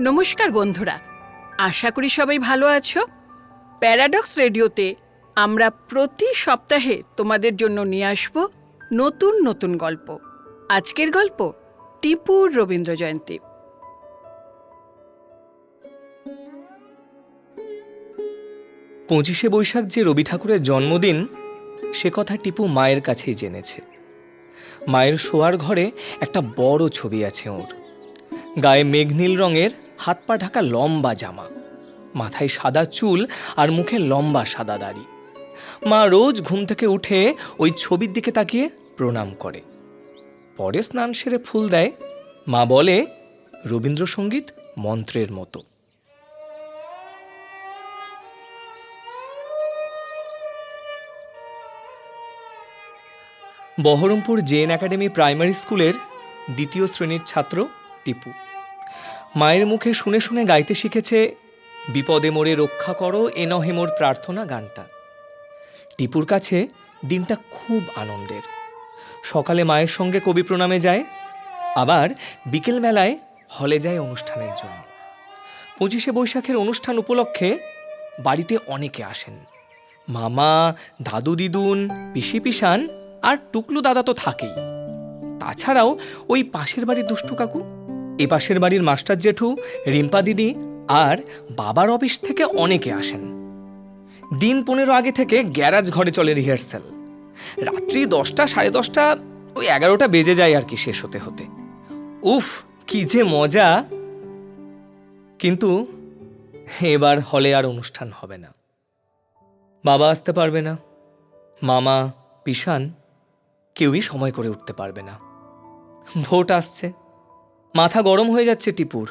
নমস্কার বন্ধুরা, আশা করি সবাই ভালো আছো। প্যারাডক্স রেডিওতে আমরা প্রতি সপ্তাহে তোমাদের জন্য নিয়ে আসব নতুন নতুন গল্প। আজকের গল্প টিপুর রবীন্দ্র জয়ন্তী। পঁচিশে বৈশাখ যে রবি ঠাকুরের জন্মদিন, সে কথা টিপু মায়ের কাছেই জেনেছে। মায়ের শোয়ার ঘরে একটা বড় ছবি আছে ওর। গায়ে মেঘনীল রঙের হাত পা ঢাকা লম্বা জামা, মাথায় সাদা চুল আর মুখে লম্বা সাদা দাড়ি। মা রোজ ঘুম থেকে উঠে ওই ছবির দিকে তাকিয়ে প্রণাম করে। পরে স্নান সেরে ফুল দেয়। মা বলে, রবীন্দ্রসঙ্গীত মন্ত্রের মতো। বহরমপুর জেন একাডেমি প্রাইমারি স্কুলের দ্বিতীয় শ্রেণির ছাত্র টিপু। মায়ের মুখে শুনে শুনে গাইতে শিখেছে, বিপদে মোরে রক্ষা করো, এ নহে মোর প্রার্থনা গানটা। টিপুর কাছে দিনটা খুব আনন্দের। সকালে মায়ের সঙ্গে কবি প্রণামে যায়, আবার বিকেলবেলায় হলে যায় অনুষ্ঠানের জন্য। পঁচিশে বৈশাখের অনুষ্ঠান উপলক্ষে বাড়িতে অনেকে আসেন। মামা, দাদু দিদুন, পিসি পিসান আর টুকলু দাদা তো থাকেই। তাছাড়াও ওই পাশের বাড়ির দুষ্টু কাকু এ পাশের বাড়ির মাস্টার জেঠু, রিম্পা দিদি আর বাবার অফিস থেকে অনেকে আসেন। দিন পনেরো আগে থেকে গ্যারাজ ঘরে চলে রিহার্সেল। রাত্রি দশটা, সাড়ে দশটা, ওই এগারোটা বেজে যায় আর কি শেষ হতে হতে। উফ, কি যে মজা! কিন্তু এবার হলে আর অনুষ্ঠান হবে না। বাবা আসতে পারবে না। মামা পিসান কেউই সময় করে উঠতে পারবে না। ভোট আসছে। মাথা গরম হয়ে যাচ্ছে টিপুর।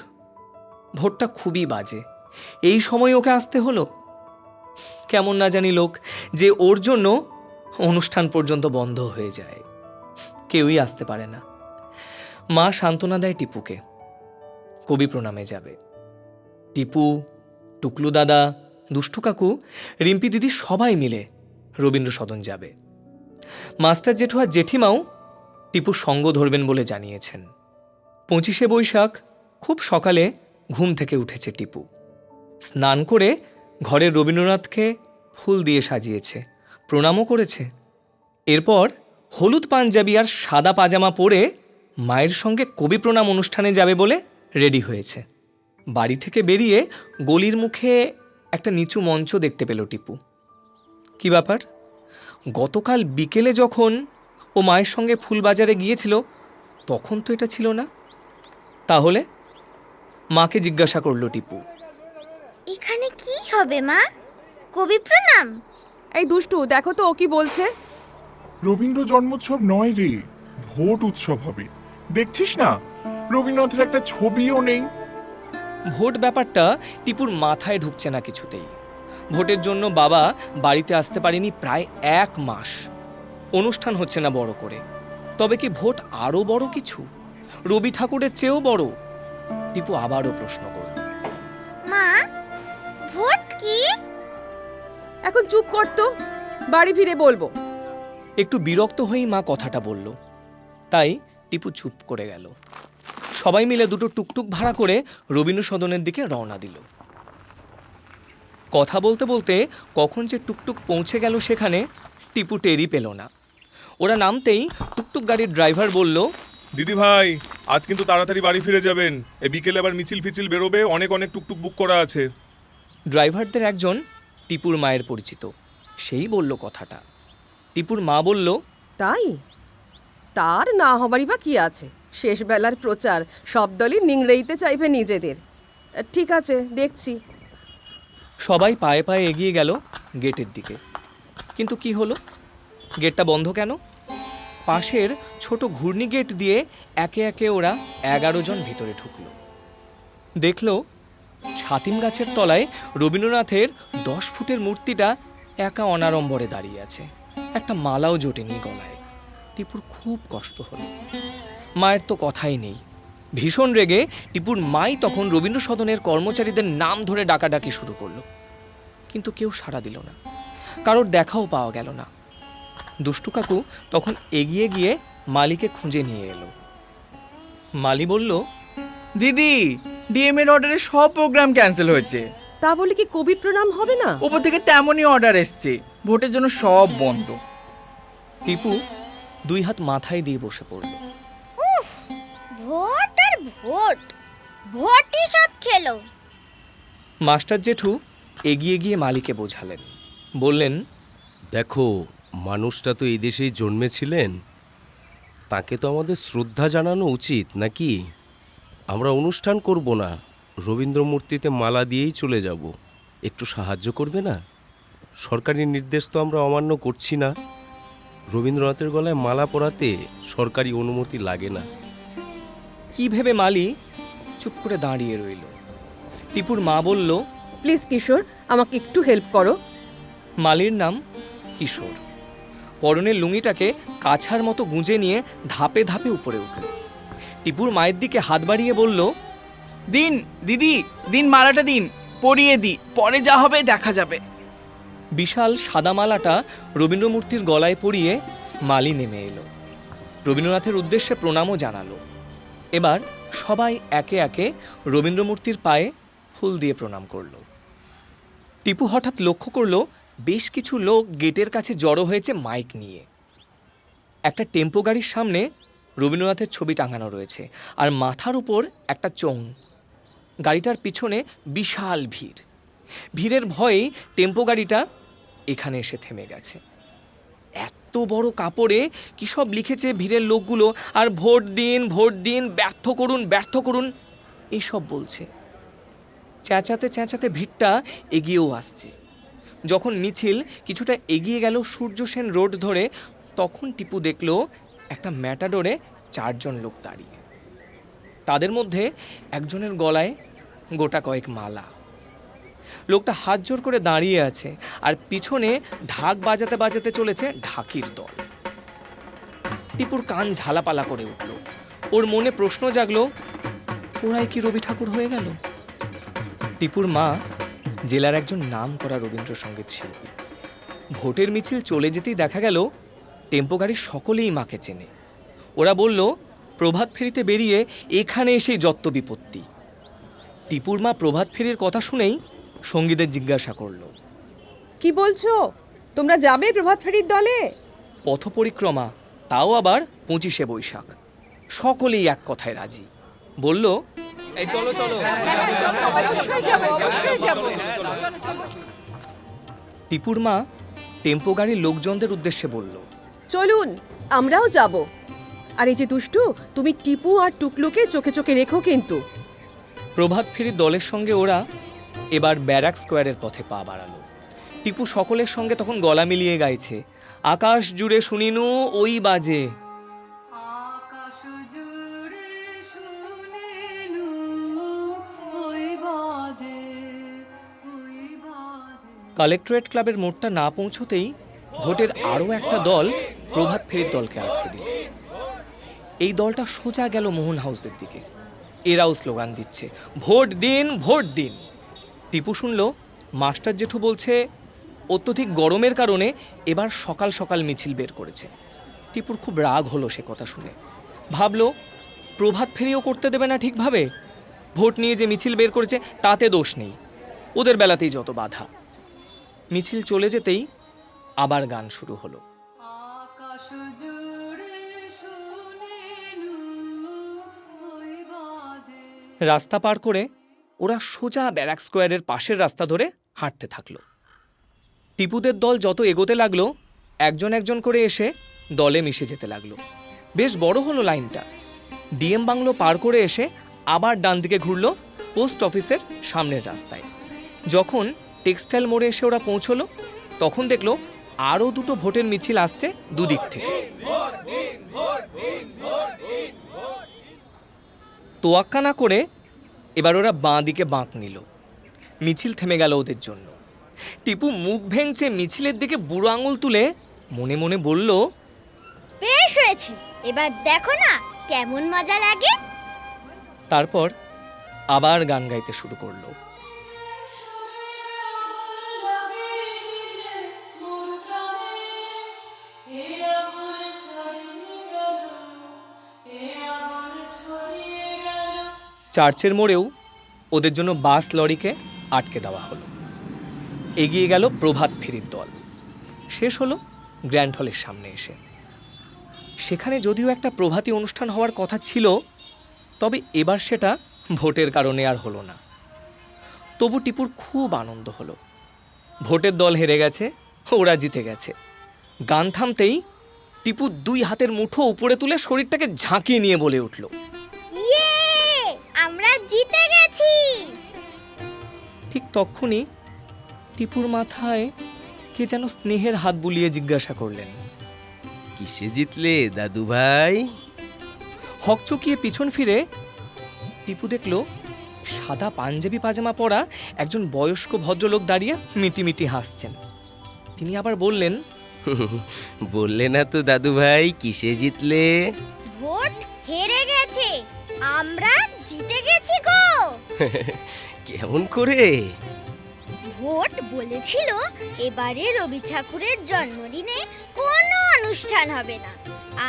ভোটটা খুবই বাজে। এই সময় ওকে আসতে হলো? কেমন না জানি লোক, যে ওর জন্য অনুষ্ঠান পর্যন্ত বন্ধ হয়ে যায়। কেউই আসতে পারে না। মা সান্ত্বনা দেয় টিপুকে। কবি প্রণামে যাবে। টিপু, টুকলু দাদা, দুষ্টু কাকু, রিম্পি দিদি সবাই মিলে রবীন্দ্র সদন যাবে। মাস্টার জেঠু আর জেঠিমাও টিপুর সঙ্গ ধরবেন বলে জানিয়েছেন। পঁচিশে বৈশাখ খুব সকালে ঘুম থেকে উঠেছে টিপু। স্নান করে ঘরের রবীন্দ্রনাথকে ফুল দিয়ে সাজিয়েছে, প্রণামও করেছে। এরপর হলুদ পাঞ্জাবি আর সাদা পাজামা পরে মায়ের সঙ্গে কবি প্রণাম অনুষ্ঠানে যাবে বলে রেডি হয়েছে। বাড়ি থেকে বেরিয়ে গলির মুখে একটা নিচু মঞ্চ দেখতে পেল টিপু। কি ব্যাপার? গতকাল বিকেলে যখন ও মায়ের সঙ্গে ফুলবাজারে গিয়েছিল, তখন তো এটা ছিল না। তাহলে মাকে জিজ্ঞাসা করল টিপু। এখানে কি হবে মা? কবি প্রণাম। এই দুষ্টু দেখো তো ও কি বলছে। রবীন্দ্র জন্মোৎসব নয় রে ভোট উৎসব হবে। দেখছিস না? রবীন্দ্রনাথের একটা ছবিও নেই। ভোট ব্যাপারটা টিপুর মাথায় ঢুকছে না কিছুতেই। ভোটের জন্য বাবা বাড়িতে আসতে পারেনি প্রায় এক মাস। অনুষ্ঠান হচ্ছে না বড় করে। তবে কি ভোট আরও বড় কিছু? রবি ঠাকুরের চেয়েও বড়? টিপু আবারও প্রশ্ন করল। মা ভোট কি? এখন চুপ কর তো বাড়ি ফিরে বলব। একটু বিরক্ত হয়েই মা কথাটা বলল। তাই টিপু চুপ করে গেল। সবাই মিলে দুটো টুকটুক ভাড়া করে রবীন্দ্র সদনের দিকে রওনা দিল। কথা বলতে বলতে কখন যে টুকটুক পৌঁছে গেল সেখানে টিপু টেরি পেল না। ওরা নামতেই টুকটুক গাড়ির ড্রাইভার বলল দিদি ভাই আজ কিন্তু তাড়াতাড়ি বাড়ি ফিরে যাবেন। এই বিকেলে আবার মিছিল ফিছিল বেরোবে অনেক অনেক টুকটুক বুক করা আছে। ড্রাইভারদের একজন টিপুর মায়ের পরিচিত। সেই বলল কথাটা। টিপুর মা বলল তাই? তার না হবারই বা কি আছে? শেষ বেলার প্রচার সব দলই নিংড়েইতে চাইবে নিজেদের। ঠিক আছে দেখছি। সবাই পায়ে পায়ে এগিয়ে গেল গেটের দিকে। কিন্তু কি হলো? গেটটা বন্ধ কেন? পাশের ছোট ঘূর্ণি গেট দিয়ে একে একে ওরা এগারো জন ভিতরে ঢুকল। দেখল ছাতিম গাছের তলায় রবীন্দ্রনাথের দশ ফুটের মূর্তিটা একা অনারম্বরে দাঁড়িয়ে আছে। একটা মালাও জোটেনি গলায়। টিপুর খুব কষ্ট হলো। মায়ের তো কথাই নেই। ভীষণ রেগে টিপুর মাই তখন রবীন্দ্র সদনের কর্মচারীদের নাম ধরে ডাকাডাকি শুরু করল। কিন্তু কেউ সাড়া দিল না। কারোর দেখাও পাওয়া গেল না। দুষ্টু কাকু তখন এগিয়ে গিয়ে মালিকে খুঁজে নিয়ে এলো। মালি বলল দিদি ডিএম এর অর্ডারে সব প্রোগ্রাম ক্যান্সেল হয়েছে। তা বলে কি কোভিড প্রণাম হবে না? ওপর থেকে তেমনই অর্ডার এসছে। ভোটের জন্য সব বন্ধ। টিপু দুই হাত মাথায় দিয়ে বসে পড়ল। ভোট আর ভোট ভোটই সব খেলো। মাস্টার জেঠু এগিয়ে গিয়ে মালিকে বোঝালেন। বললেন দেখো মানুষটা তো এই দেশেই জন্মেছিলেন। তাকে তো আমাদের শ্রদ্ধা জানানো উচিত নাকি? আমরা অনুষ্ঠান করব না রবীন্দ্র মূর্তিতে মালা দিয়েই চলে যাব। একটু সাহায্য করবে না? সরকারি নির্দেশ তো আমরা অমান্য করছি না। রবীন্দ্রনাথের গলায় মালা পরাতে সরকারি অনুমতি লাগে না। কি ভেবে মালি? চুপ করে দাঁড়িয়ে রইল। টিপুর মা বলল প্লিজ কিশোর আমাকে একটু হেল্প করো। মালির নাম কিশোর। পরনের লুঙ্গিটাকে কাছার মতো গুঁজে নিয়ে ধাপে ধাপে উপরে উঠল। টিপুর মায়ের দিকে হাত বাড়িয়ে বলল দিন দিদি দিন মালাটা দিন পরিয়ে দি পরে যা হবে দেখা যাবে। বিশাল সাদা মালাটা রবীন্দ্রমূর্তির গলায় পরিয়ে মালি নেমে এলো। রবীন্দ্রনাথের উদ্দেশ্যে প্রণামও জানালো। এবার সবাই একে একে রবীন্দ্রমূর্তির পায়ে ফুল দিয়ে প্রণাম করল। টিপু হঠাৎ লক্ষ্য করল বেশ কিছু লোক গেটের কাছে জড়ো হয়েছে মাইক নিয়ে। একটা টেম্পো গাড়ির সামনে রবীন্দ্রনাথের ছবি টাঙানো রয়েছে আর মাথার উপর একটা চোং গাড়িটার পিছনে বিশাল ভিড়। ভিড়ের ভয়েই টেম্পো গাড়িটা এখানে এসে থেমে গেছে। এত বড় কাপড়ে কি সব লিখেছে ভিড়ের লোকগুলো? আর ভোট দিন ভোট দিন, ব্যর্থ করুন ব্যর্থ করুন এইসব বলছে। চেঁচাতে চেঁচাতে ভিড়টা এগিয়েও আসছে। যখন মিছিল কিছুটা এগিয়ে গেল সূর্য সেন রোড ধরে, তখন টিপু দেখল একটা ম্যাটাডোরে চারজন লোক দাঁড়িয়ে। তাদের মধ্যে একজনের গলায় গোটা কয়েক মালা। লোকটা হাত জোর করে দাঁড়িয়ে আছে আর পিছনে ঢাক বাজাতে বাজাতে চলেছে ঢাকির দল। টিপুর কান ঝালাপালা করে উঠল। ওর মনে প্রশ্ন জাগলো, ওরাই কি রবি ঠাকুর হয়ে গেল? টিপুর মা জেলার একজন নাম করা রবীন্দ্রসঙ্গীত শিল্পী। ভোটের মিছিল চলে যেতেই দেখা গেল টেম্পো গাড়ির সকলেই মাকে চেনে। ওরা বলল প্রভাত ফেরিতে বেরিয়ে এখানে এসেই যত্ত বিপত্তি। টিপুর মা প্রভাত ফেরির কথা শুনেই সঙ্গীদের জিজ্ঞাসা করল কি বলছো? তোমরা যাবে প্রভাত ফেরির দলে? পথ পরিক্রমা তাও আবার পঁচিশে বৈশাখ। সকলেই এক কথায় রাজি। বলল এই চলো চলো। টিপুর মা টেম্পো গাড়ির লোকজনদের উদ্দেশ্যে বলল চলুন আমরাও যাব। আর এই যে দুষ্টু তুমি টিপু আর টুকলুকে চোখে চোখে রেখো কিন্তু। প্রভাত ফেরির দলের সঙ্গে ওরা এবার ব্যারাক স্কোয়ারের পথে পা বাড়ালো। টিপু সকলের সঙ্গে তখন গলা মিলিয়ে গাইছে আকাশ জুড়ে শুনিনু ওই বাজে। কালেক্টরেট ক্লাবের মোড়টা না পৌঁছতেই ভোটের আরও একটা দল প্রভাত ফেরির দলকে আটকে দিল। এই দলটা সোজা গেল মোহন হাউসের দিকে। এরাও স্লোগান দিচ্ছে, ভোট দিন ভোট দিন। টিপু শুনল, মাস্টার জেঠু বলছে, অত্যধিক গরমের কারণে এবার সকাল সকাল মিছিল বের করেছে। টিপুর খুব রাগ হলো সে কথা শুনে। ভাবল, প্রভাত ফেরিও করতে দেবে না ঠিকভাবে? ভোট নিয়ে যে মিছিল বের করেছে, তাতে দোষ নেই। ওদের বেলাতেই যত বাধা। মিছিল চলে যেতেই আবার গান শুরু হলো। রাস্তা পার করে ওরা সোজা ব্যারাক স্কোয়ারের পাশের রাস্তা ধরে হাঁটতে থাকল। টিপুদের দল যত এগোতে লাগল একজন একজন করে এসে দলে মিশে যেতে লাগল। বেশ বড় হলো লাইনটা। ডিএম বাংলো পার করে এসে আবার ডান দিকে ঘুরলো পোস্ট অফিসের সামনের রাস্তায়। যখন টেক্সটাইল মোড়ে এসে ওরা পৌঁছলো। তখন দেখল আরও দুটো ভোটের মিছিল আসছে দুদিক থেকে। তোয়াক্কা না করে এবার ওরা বাঁ দিকে বাঁক নিল। মিছিল থেমে গেল ওদের জন্য। টিপু মুখ ভেঙছে মিছিলের দিকে বুড়ো আঙুল তুলে মনে মনে বলল বেশ হয়েছে এবার দেখো না কেমন মজা লাগে। তারপর আবার গান গাইতে শুরু করল। চার্চের মোড়েও ওদের জন্য বাস লরিকে আটকে দেওয়া হলো। এগিয়ে গেল প্রভাত ফেরির দল। শেষ হলো গ্র্যান্ড হলের সামনে এসে। সেখানে যদিও একটা প্রভাতী অনুষ্ঠান হওয়ার কথা ছিল, তবে এবার সেটা ভোটের কারণে আর হলো না। তবু টিপুর খুব আনন্দ হলো। ভোটের দল হেরে গেছে, ওরা জিতে গেছে। গান থামতেই টিপু দুই হাতের মুঠো উপরে তুলে শরীরটাকে ঝাঁকিয়ে নিয়ে বলে উঠল। ঠিক তখনই টিপুর মাথায় কে যেন স্নেহের হাত বুলিয়ে জিজ্ঞাসা করলেন। কিসে জিতলে দাদু ভাই? হকচকিয়ে পিছন ফিরে টিপু দেখল সাদা পাঞ্জাবি পাজামা পরা একজন বয়স্ক ভদ্রলোক দাঁড়িয়ে মিটিমিটি হাসছেন। তিনি আবার বললেন বললে না তো দাদু ভাই কিসে জিতলে? ভোট হেরে গেছে আমরা জিতে গেছি গো। কেমন করে? ভোট বলেছিল এবারে রবি ঠাকুরের জন্মদিনে কোনো অনুষ্ঠান হবে না।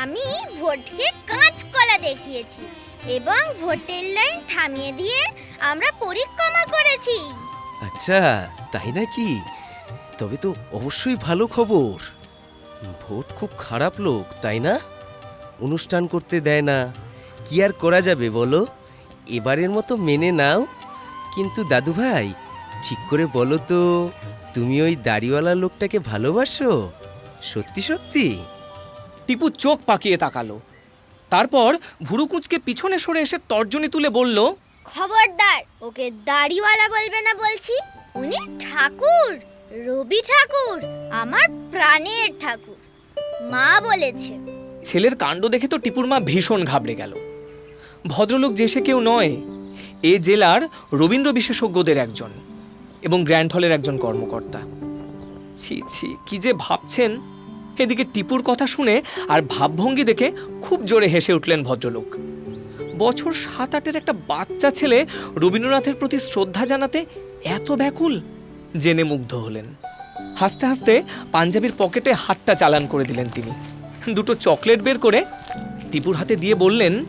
আমি ভোটকে কাঁচকলা দেখিয়েছি এবং ভোটের লাইন থামিয়ে দিয়ে আমরা পরিক্রমা করেছি। আচ্ছা তাই নাকি? তবে তো অবশ্যই ভালো খবর। ভোট খুব খারাপ লোক তাই না? অনুষ্ঠান করতে দেয় না। কি আর করা যাবে বলো? এবারের মতো মেনে নাও। কিন্তু দাদু ভাই ঠিক করে বলো তো তুমি ওই দাড়িওয়ালা লোকটাকে ভালোবাসো? সত্যি সত্যি? টিপু চোখ পাকিয়ে তাকালো। তারপর ভুরু কুঁচকে পিছনে সরে এসে তর্জনী তুলে বলল খবরদার ওকে দাড়িওয়ালা বলবে না বলছি। উনি ঠাকুর রবি ঠাকুর আমার প্রাণের ঠাকুর। মা বলেছে। ছেলের কাণ্ড দেখে তো টিপুর মা ভীষণ ঘাবড়ে গেল। ভদ্রলোক যে সে কেউ নয় এ জেলার রবীন্দ্র বিশেষজ্ঞদের একজন এবং গ্র্যান্ড হলের একজন কর্মকর্তা। ছি ছি, কি যে ভাবছেন? এদিকে টিপুর কথা শুনে আর ভাবভঙ্গি দেখে খুব জোরে হেসে উঠলেন ভদ্রলোক। বছর সাত আটের একটা বাচ্চা ছেলে রবীন্দ্রনাথের প্রতি শ্রদ্ধা জানাতে এত ব্যাকুল, জেনে মুগ্ধ হলেন। হাসতে হাসতে পাঞ্জাবির পকেটে হাতটা চালান করে দিলেন তিনি। দুটো চকলেট বের করে টিপুর হাতে দিয়ে বললেন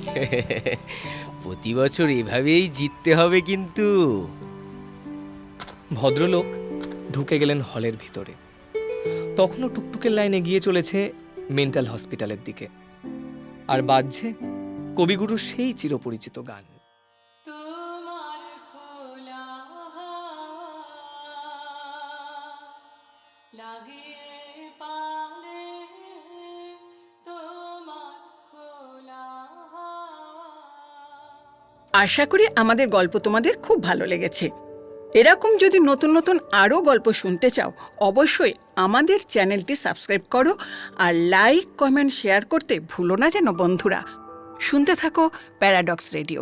প্রতি বছর এভাবেই জিততে হবে কিন্তু। ভদ্রলোক ঢুকে গেলেন হলের ভিতরে। তখনও টুকটুকের লাইনে গিয়ে চলেছে মেন্টাল হসপিটালের দিকে। আর বাজছে কবিগুরুর সেই চিরপরিচিত গান। আশা করি আমাদের গল্প তোমাদের খুব ভালো লেগেছে। এরকম যদি নতুন নতুন আরও গল্প শুনতে চাও, অবশ্যই আমাদের চ্যানেলটি সাবস্ক্রাইব করো আর লাইক, কমেন্ট, শেয়ার করতে ভুলো না যেন বন্ধুরা। শুনতে থাকো প্যারাডক্স রেডিও